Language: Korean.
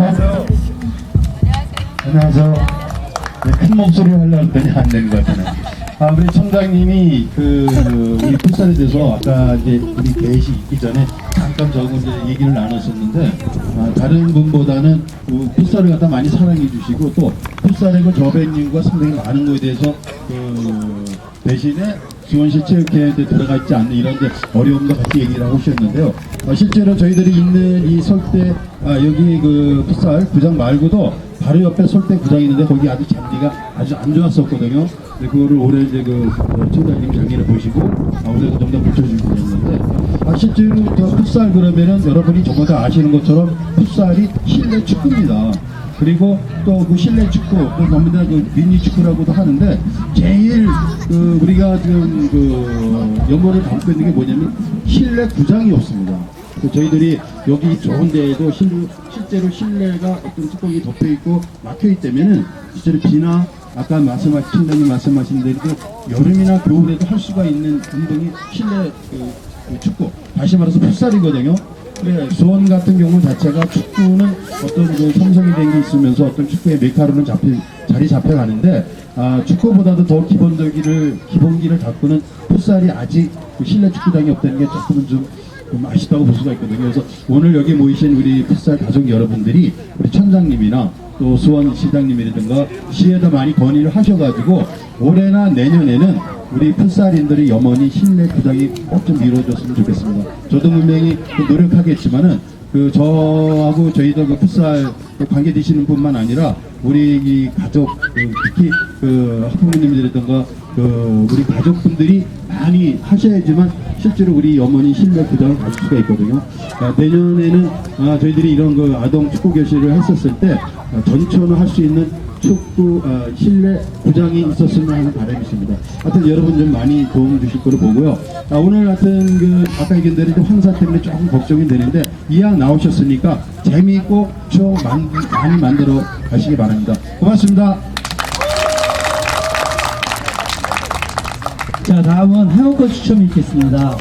안녕하세요. 안녕하세요. 네, 큰 목소리로 하려고 했더니 안 되는 것 같아요. 아, 우리 청장님이 그, 우리 풋살에 대해서 아까 이제 우리 대시 있기 전에 잠깐 저거 이제 얘기를 나눴었는데, 아, 다른 분보다는 그 풋살을 갖다 많이 사랑해 주시고 또 풋살의 그 저변님과 상당히 많은 거에 대해서 그 대신에 지원시 체육회에 들어가 있지 않는 이런 어려움도 같이 얘기를 하고 오셨는데요. 어, 실제로 저희들이 있는 이 설대, 아, 여기 그 풋살 구장 말고도 바로 옆에 설대 구장이 있는데 거기 아주 잔디가 아주 안 좋았었거든요. 근데 그거를 올해 이제 그 어, 총장님 장기를 보시고 아, 올해도 좀더 고쳐주고 그랬는데 아, 실제로 저 풋살 그러면은 여러분이 정말 다 아시는 것처럼 풋살이 실내 축구입니다. 그리고 또 그 실내 축구, 그 너무나 그 미니 축구라고도 하는데 제일 그 우리가 지금 그 연고를 담고 있는 게 뭐냐면 실내 구장이 없습니다. 그 저희들이 여기 좋은 데에도 실, 실제로 실내가 어떤 뚜껑이 덮여 있고 막혀 있다면은 실제로 비나 아까 말씀하신 팀장님 말씀하신 대로 그 여름이나 겨울에도 할 수가 있는 운동이 실내 그, 그 축구 다시 말해서 풋살이거든요. 그래 수원 같은 경우 자체가 축구는 어떤 그 형성이 된 게 있으면서 어떤 축구의 메카로는 잡히 자리 잡혀가는데 아, 축구보다도 더 기본적기를 기본기를 갖고는 풋살이 아직 그 실내 축구장이 없다는 게 조금은 좀, 좀 아쉽다고 볼 수가 있거든요. 그래서 오늘 여기 모이신 우리 풋살 가족 여러분들이 우리 천장님이나 또 수원 시장님이라든가 시에도 많이 건의를 하셔가지고 올해나 내년에는 우리 풋살인들이 염원이 실내 구장이 꼭 좀 이루어졌으면 좋겠습니다. 저도 분명히 그 노력하겠지만은 그 저하고 저희들 그 풋살 그 관계 되시는 분만 아니라 우리 이 가족 그 특히 그 학부모님들이라든가 그 우리 가족분들이 많이 하셔야지만 실제로 우리 염원이 실내 구장을 가질 수가 있거든요. 아, 내년에는 아, 저희들이 이런 그 아동 축구 교실을 했었을 때 아, 전천후 할 수 있는 축구 어, 실내 구장이 있었으면 하는 바람이 있습니다. 하여튼 여러분 좀 많이 도움 주실 거로 보고요. 아, 오늘 같은 그 아까 얘기한 대로 좀 황사 때문에 조금 걱정이 되는데 이왕 나오셨으니까 재미있고 추억 많이, 많이 만들어 가시기 바랍니다. 고맙습니다. 자, 다음은 한국거 추첨이 있겠습니다.